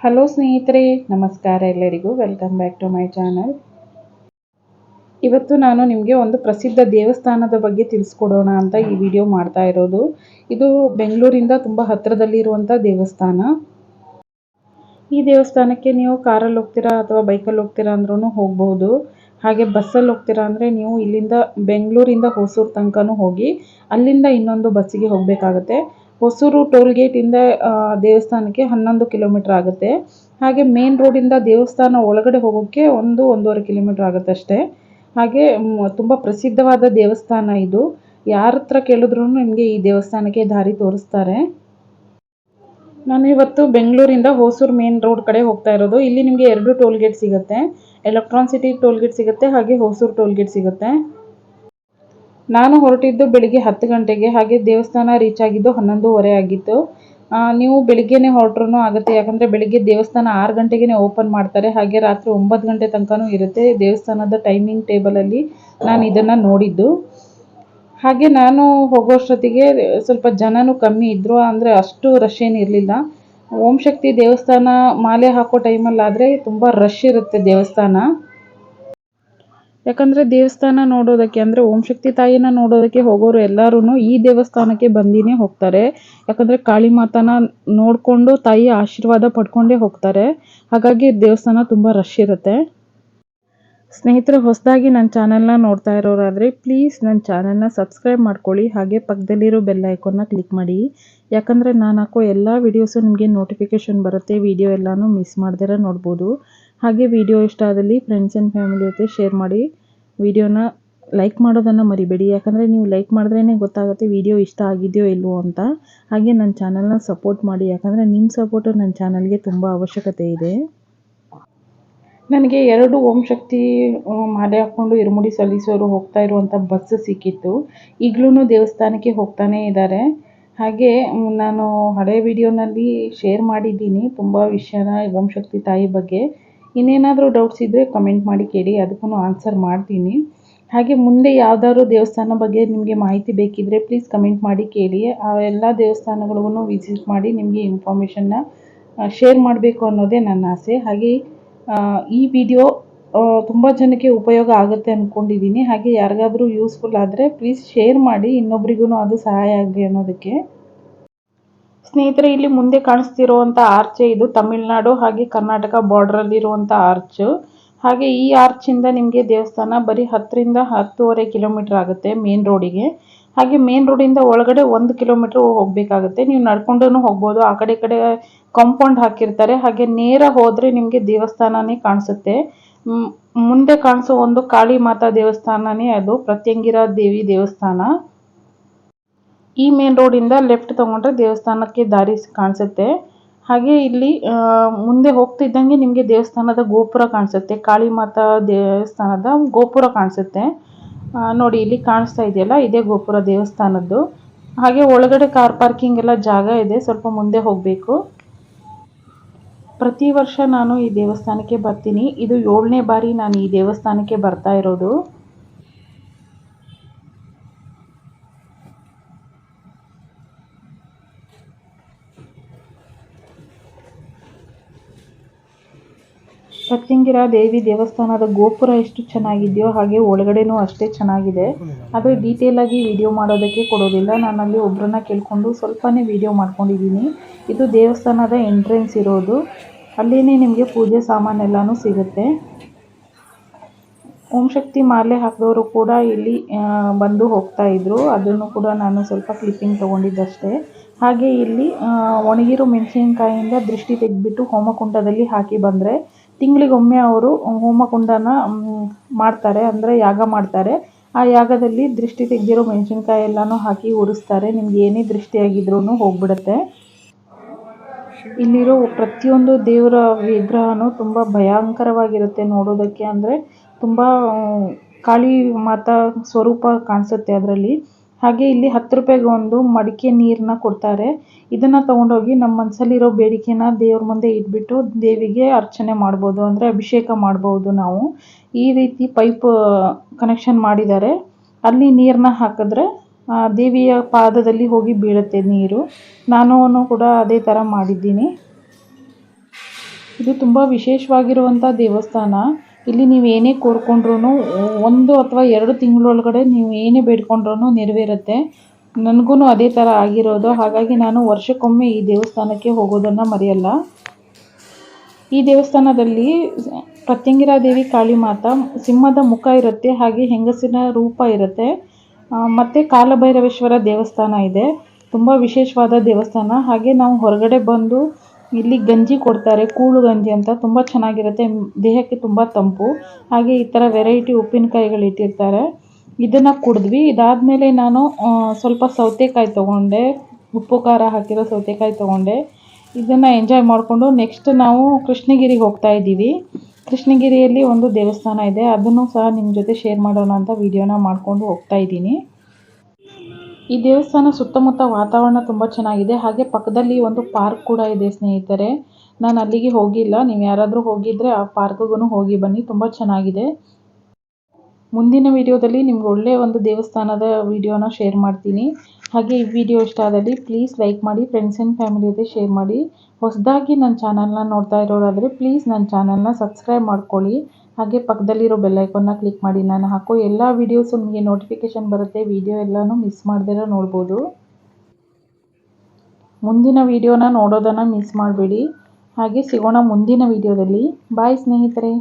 Hello ಸ್ನೇಹಿತರೆ, ನಮಸ್ಕಾರ ಎಲ್ಲರಿಗೂ. Welcome back to my channel ಇವತ್ತು ನಾನು ನಿಮಗೆ ಒಂದು ಪ್ರಸಿದ್ಧ ದೇವಸ್ಥಾನದ ಬಗ್ಗೆ ತಿಳಿಸ್ಕೊಡೋಣ ಅಂತ ಈ ವಿಡಿಯೋ ಮಾಡ್ತಾ ಇರೋದು. ಇದು ಬೆಂಗಳೂರಿಂದ ತುಂಬ ಹತ್ತಿರದಲ್ಲಿರುವಂಥ ದೇವಸ್ಥಾನ. ಈ ದೇವಸ್ಥಾನಕ್ಕೆ ನೀವು ಕಾರಲ್ಲಿ ಹೋಗ್ತೀರಾ ಅಥವಾ ಬೈಕಲ್ಲಿ ಹೋಗ್ತೀರಾ ಅಂದ್ರೂ ಹೋಗ್ಬೋದು. ಹಾಗೆ ಬಸ್ಸಲ್ಲಿ ಹೋಗ್ತೀರಾ ಅಂದರೆ ನೀವು ಇಲ್ಲಿಂದ ಬೆಂಗಳೂರಿಂದ ಹೊಸೂರು ತನಕನೂ ಹೋಗಿ ಅಲ್ಲಿಂದ ಇನ್ನೊಂದು ಬಸ್ಸಿಗೆ ಹೋಗಬೇಕಾಗತ್ತೆ. ಹೊಸೂರು ಟೋಲ್ ಗೇಟಿಂದ ದೇವಸ್ಥಾನಕ್ಕೆ ಹನ್ನೊಂದು ಕಿಲೋಮೀಟ್ರ್ ಆಗುತ್ತೆ. ಹಾಗೆ ಮೇನ್ ರೋಡಿಂದ ದೇವಸ್ಥಾನ ಒಳಗಡೆ ಹೋಗೋಕ್ಕೆ ಒಂದು ಒಂದೂವರೆ ಕಿಲೋಮೀಟ್ರ್ ಆಗುತ್ತೆ ಅಷ್ಟೇ. ಹಾಗೆ ತುಂಬ ಪ್ರಸಿದ್ಧವಾದ ದೇವಸ್ಥಾನ ಇದು. ಯಾರ ಹತ್ರ ಕೇಳಿದ್ರೂ ನಿಮಗೆ ಈ ದೇವಸ್ಥಾನಕ್ಕೆ ದಾರಿ ತೋರಿಸ್ತಾರೆ. ನಾನು ಇವತ್ತು ಬೆಂಗಳೂರಿಂದ ಹೊಸೂರು ಮೇನ್ ರೋಡ್ ಕಡೆ ಹೋಗ್ತಾ ಇರೋದು. ಇಲ್ಲಿ ನಿಮಗೆ ಎರಡು ಟೋಲ್ ಗೇಟ್ ಸಿಗುತ್ತೆ. ಎಲೆಕ್ಟ್ರಾನ್ ಸಿಟಿ ಟೋಲ್ ಗೇಟ್ ಸಿಗುತ್ತೆ, ಹಾಗೆ ಹೊಸೂರು ಟೋಲ್ ಗೇಟ್ ಸಿಗುತ್ತೆ. ನಾನು ಹೊರಟಿದ್ದು ಬೆಳಿಗ್ಗೆ ಹತ್ತು ಗಂಟೆಗೆ, ಹಾಗೆ ದೇವಸ್ಥಾನ ರೀಚ್ ಆಗಿದ್ದು ಹನ್ನೊಂದುವರೆ ಆಗಿತ್ತು. ನೀವು ಬೆಳಿಗ್ಗೆನೆ ಹೊರಟ್ರೂ ಆಗುತ್ತೆ, ಯಾಕಂದರೆ ಬೆಳಿಗ್ಗೆ ದೇವಸ್ಥಾನ ಆರು ಗಂಟೆಗೆ ಓಪನ್ ಮಾಡ್ತಾರೆ, ಹಾಗೆ ರಾತ್ರಿ ಒಂಬತ್ತು ಗಂಟೆ ತನಕನೂ ಇರುತ್ತೆ ದೇವಸ್ಥಾನದ ಟೈಮಿಂಗ್ ಟೇಬಲಲ್ಲಿ ನಾನು ಇದನ್ನು ನೋಡಿದ್ದು. ಹಾಗೆ ನಾನು ಹೋಗೋಷ್ಟೊತ್ತಿಗೆ ಸ್ವಲ್ಪ ಜನನೂ ಕಮ್ಮಿ ಇದ್ದರು ಅಂದರೆ ಅಷ್ಟು ರಶ್ ಏನಿರಲಿಲ್ಲ ಓಂ ಶಕ್ತಿ ದೇವಸ್ಥಾನ ಮಾಲೆ ಹಾಕೋ ಟೈಮಲ್ಲಾದರೆ ತುಂಬ ರಶ್ ಇರುತ್ತೆ ದೇವಸ್ಥಾನ. ಯಾಕಂದರೆ ದೇವಸ್ಥಾನ ನೋಡೋದಕ್ಕೆ, ಅಂದರೆ ಓಂ ಶಕ್ತಿ ತಾಯಿನ ನೋಡೋದಕ್ಕೆ ಹೋಗೋರು ಎಲ್ಲರೂ ಈ ದೇವಸ್ಥಾನಕ್ಕೆ ಬಂದಿನೇ ಹೋಗ್ತಾರೆ. ಯಾಕಂದರೆ ಕಾಳಿ ಮಾತಾನ ನೋಡಿಕೊಂಡು ತಾಯಿಯ ಆಶೀರ್ವಾದ ಪಡ್ಕೊಂಡೇ ಹೋಗ್ತಾರೆ. ಹಾಗಾಗಿ ದೇವಸ್ಥಾನ ತುಂಬ ರಶ್ ಇರುತ್ತೆ. ಸ್ನೇಹಿತರೆ, ಹೊಸದಾಗಿ ನನ್ನ ಚಾನಲ್ನ ನೋಡ್ತಾ ಇರೋರಾದರೆ ಪ್ಲೀಸ್ ನನ್ನ ಚಾನಲ್ನ ಸಬ್ಸ್ಕ್ರೈಬ್ ಮಾಡ್ಕೊಳ್ಳಿ. ಹಾಗೆ ಪಕ್ಕದಲ್ಲಿರೋ ಬೆಲ್ ಐಕೋನ ಕ್ಲಿಕ್ ಮಾಡಿ. ಯಾಕಂದರೆ ನಾನು ಹಾಕೋ ಎಲ್ಲ ವೀಡಿಯೋಸು ನಿಮಗೆ ನೋಟಿಫಿಕೇಷನ್ ಬರುತ್ತೆ. ವಿಡಿಯೋ ಎಲ್ಲನೂ ಮಿಸ್ ಮಾಡ್ದಿರ ನೋಡ್ಬೋದು. ಹಾಗೆ ವಿಡಿಯೋ ಇಷ್ಟ ಆದಲ್ಲಿ ಫ್ರೆಂಡ್ಸ್ ಆ್ಯಂಡ್ ಫ್ಯಾಮಿಲಿ ಜೊತೆ ಶೇರ್ ಮಾಡಿ. ವಿಡಿಯೋನ ಲೈಕ್ ಮಾಡೋದನ್ನು ಮರಿಬೇಡಿ. ಯಾಕಂದರೆ ನೀವು ಲೈಕ್ ಮಾಡಿದ್ರೇ ಗೊತ್ತಾಗುತ್ತೆ ವಿಡಿಯೋ ಇಷ್ಟ ಆಗಿದೆಯೋ ಇಲ್ವೋ ಅಂತ. ಹಾಗೆ ನನ್ನ ಚಾನಲ್ನ ಸಪೋರ್ಟ್ ಮಾಡಿ. ಯಾಕಂದರೆ ನಿಮ್ಮ ಸಪೋರ್ಟು ನನ್ನ ಚಾನಲ್ಗೆ ತುಂಬ ಅವಶ್ಯಕತೆ ಇದೆ. ನನಗೆ ಎರಡು ಓಂ ಶಕ್ತಿ ಮಾಲೆ ಹಾಕ್ಕೊಂಡು ಇರುಮುಡಿ ಸಲ್ಲಿಸೋರು ಹೋಗ್ತಾ ಇರುವಂಥ ಬಸ್ ಸಿಕ್ಕಿತ್ತು. ಈಗಲೂ ದೇವಸ್ಥಾನಕ್ಕೆ ಹೋಗ್ತಾನೇ ಇದ್ದಾರೆ ಹಾಗೆ ನಾನು ಹಳೆ ವಿಡಿಯೋನಲ್ಲಿ ಶೇರ್ ಮಾಡಿದ್ದೀನಿ. ತುಂಬ ವಿಷಯನ ಓಂ ಶಕ್ತಿ ತಾಯಿ ಬಗ್ಗೆ. ಇನ್ನೇನಾದರೂ ಡೌಟ್ಸ್ ಇದ್ದರೆ ಕಮೆಂಟ್ ಮಾಡಿ ಕೇಳಿ ಅದಕ್ಕೂ ಆನ್ಸರ್ ಮಾಡ್ತೀನಿ. ಹಾಗೆ ಮುಂದೆ ಯಾವ್ದಾದ್ರು ದೇವಸ್ಥಾನ ಬಗ್ಗೆ ನಿಮಗೆ ಮಾಹಿತಿ ಬೇಕಿದ್ದರೆ ಪ್ಲೀಸ್ ಕಮೆಂಟ್ ಮಾಡಿ ಕೇಳಿ. ಆ ಎಲ್ಲ ದೇವಸ್ಥಾನಗಳಿಗೂ ವಿಸಿಟ್ ಮಾಡಿ ನಿಮಗೆ ಇನ್ಫಾರ್ಮೇಷನ್ನ ಶೇರ್ ಮಾಡಬೇಕು ಅನ್ನೋದೇ ನನ್ನ ಆಸೆ. ಹಾಗೆ ಈ ವಿಡಿಯೋ ತುಂಬ ಜನಕ್ಕೆ ಉಪಯೋಗ ಆಗುತ್ತೆ ಅಂದ್ಕೊಂಡಿದ್ದೀನಿ ಹಾಗೆ ಯಾರಿಗಾದರೂ ಯೂಸ್ಫುಲ್ ಆದರೆ ಪ್ಲೀಸ್ ಶೇರ್ ಮಾಡಿ ಇನ್ನೊಬ್ರಿಗೂ ಅದು ಸಹಾಯ ಆಗಲಿ ಅನ್ನೋದಕ್ಕೆ. ಸ್ನೇಹಿತರೆ, ಇಲ್ಲಿ ಮುಂದೆ ಕಾಣಿಸ್ತಿರುವಂಥ ಆರ್ಚೆ ಇದು ತಮಿಳುನಾಡು ಹಾಗೆ ಕರ್ನಾಟಕ ಬಾರ್ಡ್ರಲ್ಲಿರುವಂಥ ಆರ್ಚ್ ಹಾಗೆ ಈ ಆರ್ಚಿಂದ ನಿಮಗೆ ದೇವಸ್ಥಾನ ಬರೀ ಹತ್ತರಿಂದ ಹತ್ತುವರೆ ಕಿಲೋಮೀಟರ್ ಆಗುತ್ತೆ ಮೇನ್ ರೋಡಿಗೆ ಹಾಗೆ ಮೇನ್ ರೋಡಿಂದ ಒಳಗಡೆ ಒಂದು ಕಿಲೋಮೀಟ್ರ್ ಹೋಗಬೇಕಾಗುತ್ತೆ. ನೀವು ನಡ್ಕೊಂಡು ಹೋಗ್ಬೋದು. ಆ ಕಡೆ ಕಡೆ ಕಾಂಪೌಂಡ್ ಹಾಕಿರ್ತಾರೆ. ಹಾಗೆ ನೇರ ಹೋದರೆ ನಿಮಗೆ ದೇವಸ್ಥಾನನೇ ಕಾಣಿಸುತ್ತೆ. ಮುಂದೆ ಕಾಣಿಸೋ ಒಂದು ಕಾಳಿ ಮಾತಾ ದೇವಸ್ಥಾನನೇ ಅದು. ಪ್ರತ್ಯಂಗಿರ ದೇವಿ ದೇವಸ್ಥಾನ. ಈ ಮೇನ್ ರೋಡಿಂದ ಲೆಫ್ಟ್ ತಗೊಂಡ್ರೆ ದೇವಸ್ಥಾನಕ್ಕೆ ದಾರಿ ಕಾಣಿಸುತ್ತೆ. ಹಾಗೆ ಇಲ್ಲಿ ಮುಂದೆ ಹೋಗ್ತಿದ್ದಂಗೆ ನಿಮಗೆ ದೇವಸ್ಥಾನದ ಗೋಪುರ ಕಾಣಿಸುತ್ತೆ. ಕಾಳಿ ಮಾತಾ ದೇವಸ್ಥಾನದ ಗೋಪುರ ಕಾಣಿಸುತ್ತೆ. ನೋಡಿ ಇಲ್ಲಿ ಕಾಣಿಸ್ತಾ ಇದೆಯಲ್ಲ, ಇದೇ ಗೋಪುರ ದೇವಸ್ಥಾನದ್ದು. ಹಾಗೆ ಒಳಗಡೆ ಕಾರ್ ಪಾರ್ಕಿಂಗ್ ಎಲ್ಲ ಜಾಗ ಇದೆ, ಸ್ವಲ್ಪ ಮುಂದೆ ಹೋಗಬೇಕು. ಪ್ರತಿ ವರ್ಷ ನಾನು ಈ ದೇವಸ್ಥಾನಕ್ಕೆ ಬರ್ತೀನಿ. ಇದು ಏಳನೇ ಬಾರಿ ನಾನು ಈ ದೇವಸ್ಥಾನಕ್ಕೆ ಬರ್ತಾ ಇರೋದು. ಸತ್ಯಂಗಿರ ದೇವಿ ದೇವಸ್ಥಾನದ ಗೋಪುರ ಎಷ್ಟು ಚೆನ್ನಾಗಿದೆಯೋ ಹಾಗೆ ಒಳಗಡೆನೂ ಅಷ್ಟೇ ಚೆನ್ನಾಗಿದೆ. ಆದರೆ ಆಗಿ ವಿಡಿಯೋ ಮಾಡೋದಕ್ಕೆ ಕೊಡೋದಿಲ್ಲ. ನಾನು ಅಲ್ಲಿ ಒಬ್ಬರನ್ನ ಕೇಳಿಕೊಂಡು ಸ್ವಲ್ಪನೇ ವಿಡಿಯೋ ಮಾಡ್ಕೊಂಡಿದ್ದೀನಿ. ಇದು ದೇವಸ್ಥಾನದ ಎಂಟ್ರೆನ್ಸ್ ಇರೋದು. ಅಲ್ಲಿನೇ ನಿಮಗೆ ಪೂಜೆ ಸಾಮಾನೆಲ್ಲನೂ ಸಿಗುತ್ತೆ. ಓಂ ಶಕ್ತಿ ಮಾಲೆ ಹಾಕಿದವರು ಕೂಡ ಇಲ್ಲಿ ಬಂದು ಹೋಗ್ತಾ ಇದ್ರು. ಅದನ್ನು ಕೂಡ ನಾನು ಸ್ವಲ್ಪ ಕ್ಲಿಪ್ಪಿಂಗ್ ತೊಗೊಂಡಿದ್ದಷ್ಟೇ. ಹಾಗೆ ಇಲ್ಲಿ ಒಣಗಿರೋ ಮೆಣಸಿನಕಾಯಿಯಿಂದ ದೃಷ್ಟಿ ತೆಗೆದ್ಬಿಟ್ಟು ಹೋಮಕುಂಡದಲ್ಲಿ ಹಾಕಿ ಬಂದರೆ ತಿಂಗಳಿಗೊಮ್ಮೆ ಅವರು ಹೋಮಕುಂಡನ ಮಾಡ್ತಾರೆ, ಅಂದರೆ ಯಾಗ ಮಾಡ್ತಾರೆ. ಆ ಯಾಗದಲ್ಲಿ ದೃಷ್ಟಿ ತೆಗೆದಿರೋ ಮೆಣಸಿನ್ಕಾಯಿ ಎಲ್ಲನೂ ಹಾಕಿ ಉರಿಸ್ತಾರೆ ನಿಮ್ಗೆ ಏನೇ ದೃಷ್ಟಿಯಾಗಿದ್ರೂ ಹೋಗ್ಬಿಡುತ್ತೆ. ಇಲ್ಲಿರೋ ಪ್ರತಿಯೊಂದು ದೇವರ ವಿಗ್ರಹನೂ ತುಂಬ ಭಯಂಕರವಾಗಿರುತ್ತೆ ನೋಡೋದಕ್ಕೆ. ಅಂದರೆ ತುಂಬ ಕಾಳಿ ಮಾತಾ ಸ್ವರೂಪ ಕಾಣಿಸುತ್ತೆ ಅದರಲ್ಲಿ. ಹಾಗೆ ಇಲ್ಲಿ ಹತ್ತು ರೂಪಾಯಿಗೆ ಒಂದು ಮಡಿಕೆ ನೀರನ್ನ ಕೊಡ್ತಾರೆ. ಇದನ್ನ ತೊಗೊಂಡೋಗಿ ನಮ್ಮ ಮನಸ್ಸಲ್ಲಿರೋ ಬೇಡಿಕೆನ ದೇವ್ರ ಮುಂದೆ ಇಟ್ಬಿಟ್ಟು ದೇವಿಗೆ ಅರ್ಚನೆ ಮಾಡ್ಬೋದು, ಅಂದರೆ ಅಭಿಷೇಕ ಮಾಡ್ಬೋದು ನಾವು. ಈ ರೀತಿ ಪೈಪ್ ಕನೆಕ್ಷನ್ ಮಾಡಿದ್ದಾರೆ. ಅಲ್ಲಿ ನೀರನ್ನ ಹಾಕಿದ್ರೆ ದೇವಿಯ ಪಾದದಲ್ಲಿ ಹೋಗಿ ಬೀಳುತ್ತೆ ನೀರು. ನಾನು ಕೂಡ ಅದೇ ಥರ ಮಾಡಿದ್ದೀನಿ. ಇದು ತುಂಬ ವಿಶೇಷವಾಗಿರುವಂಥ ದೇವಸ್ಥಾನ. ಇಲ್ಲಿ ನೀವು ಏನೇ ಕೋರ್ಕೊಂಡ್ರೂ ಒಂದು ಅಥವಾ ಎರಡು ತಿಂಗಳೊಳಗಡೆ ನೀವು ಏನೇ ಬೇಡ್ಕೊಂಡ್ರೂ ನೆರವೇರುತ್ತೆ. ನನಗೂ ಅದೇ ಥರ ಆಗಿರೋದು. ಹಾಗಾಗಿ ನಾನು ವರ್ಷಕ್ಕೊಮ್ಮೆ ಈ ದೇವಸ್ಥಾನಕ್ಕೆ ಹೋಗೋದನ್ನು ಮರೆಯಲ್ಲ. ಈ ದೇವಸ್ಥಾನದಲ್ಲಿ ಪ್ರತ್ಯಂಗಿರಾದೇವಿ ಕಾಳಿ ಮಾತಾ, ಸಿಂಹದ ಮುಖ ಇರುತ್ತೆ, ಹಾಗೆ ಹೆಂಗಸಿನ ರೂಪ ಇರುತ್ತೆ. ಮತ್ತು ಮತ್ತೆ ಕಾಲಭೈರವೇಶ್ವರ ದೇವಸ್ಥಾನ ಇದೆ. ತುಂಬ ವಿಶೇಷವಾದ ದೇವಸ್ಥಾನ. ಹಾಗೆ ನಾವು ಹೊರಗಡೆ ಬಂದು ಇಲ್ಲಿ ಗಂಜಿ ಕೊಡ್ತಾರೆ, ಕೂಳು ಗಂಜಿ ಅಂತ ತುಂಬ ಚೆನ್ನಾಗಿರುತ್ತೆ. ದೇಹಕ್ಕೆ ತುಂಬ ತಂಪು. ಹಾಗೆ ಈ ಥರ ವೆರೈಟಿ ಉಪ್ಪಿನಕಾಯಿಗಳು ಇಟ್ಟಿರ್ತಾರೆ. ಇದನ್ನು ಕುಡಿದ್ವಿ. ಇದಾದಮೇಲೆ ನಾನು ಸ್ವಲ್ಪ ಸೌತೆಕಾಯಿ ತಗೊಂಡೆ. ಉಪ್ಪು ಖಾರ ಹಾಕಿರೋ ಸೌತೆಕಾಯಿ ತಗೊಂಡೆ. ಇದನ್ನು ಎಂಜಾಯ್ ಮಾಡಿಕೊಂಡು ನೆಕ್ಸ್ಟ್ ನಾವು ಕೃಷ್ಣಗಿರಿಗೆ ಹೋಗ್ತಾ ಇದ್ದೀವಿ. ಕೃಷ್ಣಗಿರಿಯಲ್ಲಿ ಒಂದು ದೇವಸ್ಥಾನ ಇದೆ. ಅದನ್ನು ಸಹ ನಿಮ್ಮ ಜೊತೆ ಶೇರ್ ಮಾಡೋಣ ಅಂತ ವಿಡಿಯೋನ ಮಾಡಿಕೊಂಡು ಹೋಗ್ತಾ ಇದ್ದೀನಿ. ಈ ದೇವಸ್ಥಾನ ಸುತ್ತಮುತ್ತ ವಾತಾವರಣ ತುಂಬ ಚೆನ್ನಾಗಿದೆ. ಹಾಗೆ ಪಕ್ಕದಲ್ಲಿ ಒಂದು ಪಾರ್ಕ್ ಕೂಡ ಇದೆ ಸ್ನೇಹಿತರೆ. ನಾನು ಅಲ್ಲಿಗೆ ಹೋಗಿಲ್ಲ. ನೀವು ಯಾರಾದರೂ ಹೋಗಿದ್ರೆ ಆ ಪಾರ್ಕ್ಗೂ ಹೋಗಿ ಬನ್ನಿ. ತುಂಬ ಚೆನ್ನಾಗಿದೆ. ಮುಂದಿನ ವಿಡಿಯೋದಲ್ಲಿ ನಿಮ್ಗೆ ಒಳ್ಳೆಯ ಒಂದು ದೇವಸ್ಥಾನದ ವಿಡಿಯೋನ ಶೇರ್ ಮಾಡ್ತೀನಿ. ಹಾಗೆ ಈ ವಿಡಿಯೋ ಇಷ್ಟ ಆದಲ್ಲಿ ಪ್ಲೀಸ್ ಲೈಕ್ ಮಾಡಿ, ಫ್ರೆಂಡ್ಸ್ ಆ್ಯಂಡ್ ಫ್ಯಾಮಿಲಿ ಜೊತೆ ಶೇರ್ ಮಾಡಿ. ಹೊಸದಾಗಿ ನನ್ನ ಚಾನಲ್ನ ನೋಡ್ತಾ ಇರೋರಾದರೆ ಪ್ಲೀಸ್ ನನ್ನ ಚಾನಲ್ನ ಸಬ್ಸ್ಕ್ರೈಬ್ ಮಾಡ್ಕೊಳ್ಳಿ. ಹಾಗೆ ಪಕ್ಕದಲ್ಲಿರೋ ಬೆಲ್ಲೈಕನ್ನ ಕ್ಲಿಕ್ ಮಾಡಿ. ನಾನು ಹಾಕೋ ಎಲ್ಲ ವೀಡಿಯೋಸು ನಿಮಗೆ ನೋಟಿಫಿಕೇಷನ್ ಬರುತ್ತೆ. ವಿಡಿಯೋ ಎಲ್ಲನೂ ಮಿಸ್ ಮಾಡ್ದಿರ ನೋಡ್ಬೋದು. ಮುಂದಿನ ವಿಡಿಯೋನ ನೋಡೋದನ್ನು ಮಿಸ್ ಮಾಡಬೇಡಿ. ಹಾಗೆ ಸಿಗೋಣ ಮುಂದಿನ ವಿಡಿಯೋದಲ್ಲಿ ಬಾಯ್ ಸ್ನೇಹಿತರೆ.